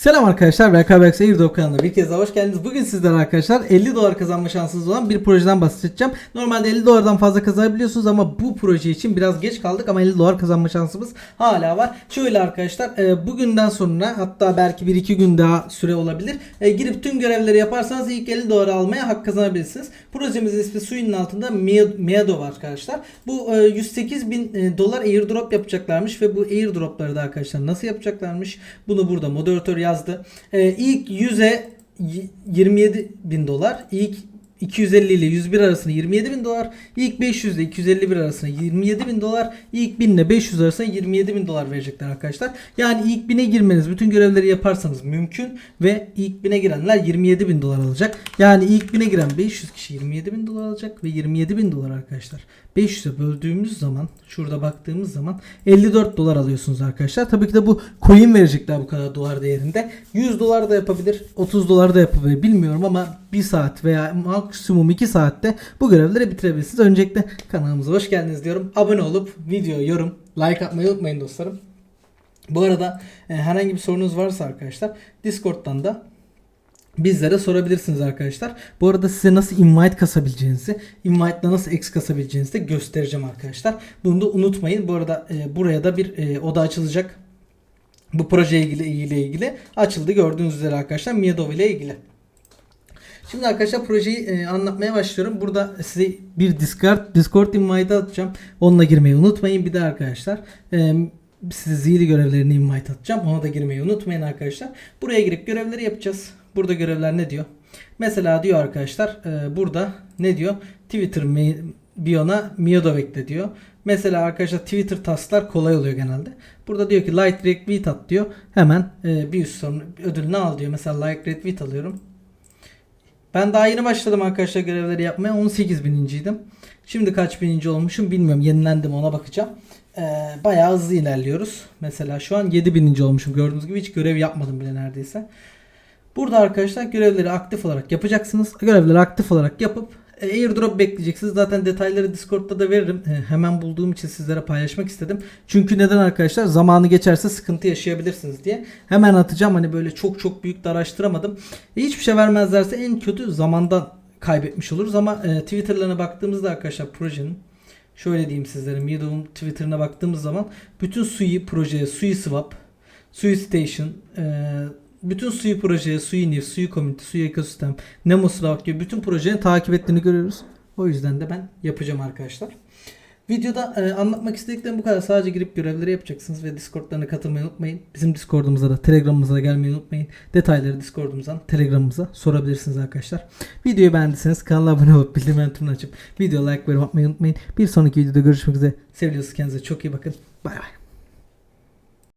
Selam arkadaşlar, Rekabet Airdrop kanalına bir kez daha hoş geldiniz. Bugün sizlere arkadaşlar 50 dolar kazanma şansınız olan bir projeden bahsedeceğim. Normalde 50 dolardan fazla kazanabiliyorsunuz ama bu proje için biraz geç kaldık ama 50 dolar kazanma şansımız hala var. Şöyle arkadaşlar, e, bugünden sonra hatta belki 1-2 gün daha süre olabilir. E, girip tüm görevleri yaparsanız ilk 50 dolar almaya hak kazanabilirsiniz. Projemizin ismi suyun altında Meado var arkadaşlar. Bu e, 108 bin e, dolar airdrop yapacaklarmış ve bu airdropları da arkadaşlar nasıl yapacaklarmış? Bunu burada moderatör yazdı. E, ilk 100'e y- 27 bin dolar. İlk 250 ile 101 arasında 27 bin dolar. İlk 500 ile 251 arasında 27 bin dolar. İlk 1000 ile 500 arasında 27 bin dolar verecekler arkadaşlar. Yani ilk 1000'e girmeniz bütün görevleri yaparsanız mümkün ve ilk 1000'e girenler 27 bin dolar alacak. Yani ilk 1000'e giren 500 kişi 27 bin dolar alacak ve 27 bin dolar arkadaşlar. 500'e böldüğümüz zaman şurada baktığımız zaman 54 dolar alıyorsunuz arkadaşlar. Tabii ki de bu coin verecekler bu kadar dolar değerinde. 100 dolar da yapabilir, 30 dolar da yapabilir bilmiyorum ama 1 saat veya maksimum 2 saatte bu görevleri bitirebilirsiniz. Öncelikle kanalımıza hoş geldiniz diyorum. Abone olup video, yorum, like atmayı unutmayın dostlarım. Bu arada e, herhangi bir sorunuz varsa arkadaşlar Discord'dan da bizlere sorabilirsiniz arkadaşlar. Bu arada size nasıl invite kasabileceğinizi, invite'la nasıl X kasabileceğinizi de göstereceğim arkadaşlar. Bunu da unutmayın. Bu arada e, buraya da bir e, oda açılacak. Bu proje ile ilgili açıldı gördüğünüz üzere arkadaşlar Miadov ile ilgili. Şimdi arkadaşlar projeyi e, anlatmaya başlıyorum. Burada size bir Discord Discord invite atacağım. Onunla girmeyi unutmayın. Bir de arkadaşlar e, size zili görevlerini invite atacağım. Ona da girmeyi unutmayın arkadaşlar. Buraya girip görevleri yapacağız. Burada görevler ne diyor? Mesela diyor arkadaşlar e, burada ne diyor? Twitter biyona Miodo bekle diyor. Mesela arkadaşlar Twitter tasklar kolay oluyor genelde. Burada diyor ki like retweet at diyor. Hemen e, bir üst sonra ödülünü al diyor. Mesela like retweet alıyorum. Ben daha yeni başladım arkadaşlar görevleri yapmaya. 18 bininciydim. Şimdi kaç bininci olmuşum bilmiyorum. Yenilendim ona bakacağım. Ee, bayağı hızlı ilerliyoruz. Mesela şu an 7 bininci olmuşum. Gördüğünüz gibi hiç görev yapmadım bile neredeyse. Burada arkadaşlar görevleri aktif olarak yapacaksınız. Görevleri aktif olarak yapıp airdrop bekleyeceksiniz. Zaten detayları Discord'da da veririm. E, Hemen bulduğum için sizlere paylaşmak istedim. Çünkü neden arkadaşlar? Zamanı geçerse sıkıntı yaşayabilirsiniz diye. Hemen atacağım. Hani böyle çok çok büyük de araştıramadım. E, Hiçbir şey vermezlerse en kötü zamandan kaybetmiş oluruz. Ama e, Twitter'larına baktığımızda arkadaşlar projenin şöyle diyeyim sizlere. Meadow'un Twitter'ına baktığımız zaman bütün Sui projeye, Sui Swap, Sui Station, e, bütün Sui projeye, Sui News, Sui Community, Sui Ekosistem, Nemo Slav gibi bütün projenin takip ettiğini görüyoruz. O yüzden de ben yapacağım arkadaşlar. Videoda e, anlatmak istediklerim bu kadar. Sadece girip görevleri yapacaksınız ve Discord'larına katılmayı unutmayın. Bizim Discord'umuza da Telegram'ımıza da gelmeyi unutmayın. Detayları Discord'umuzdan Telegram'ımıza sorabilirsiniz arkadaşlar. Videoyu beğendiyseniz kanala abone olup bildirim tümünü açıp video like ve atmayı unutmayın. Bir sonraki videoda görüşmek üzere. Seviyorsunuz kendinize çok iyi bakın. Bay bay.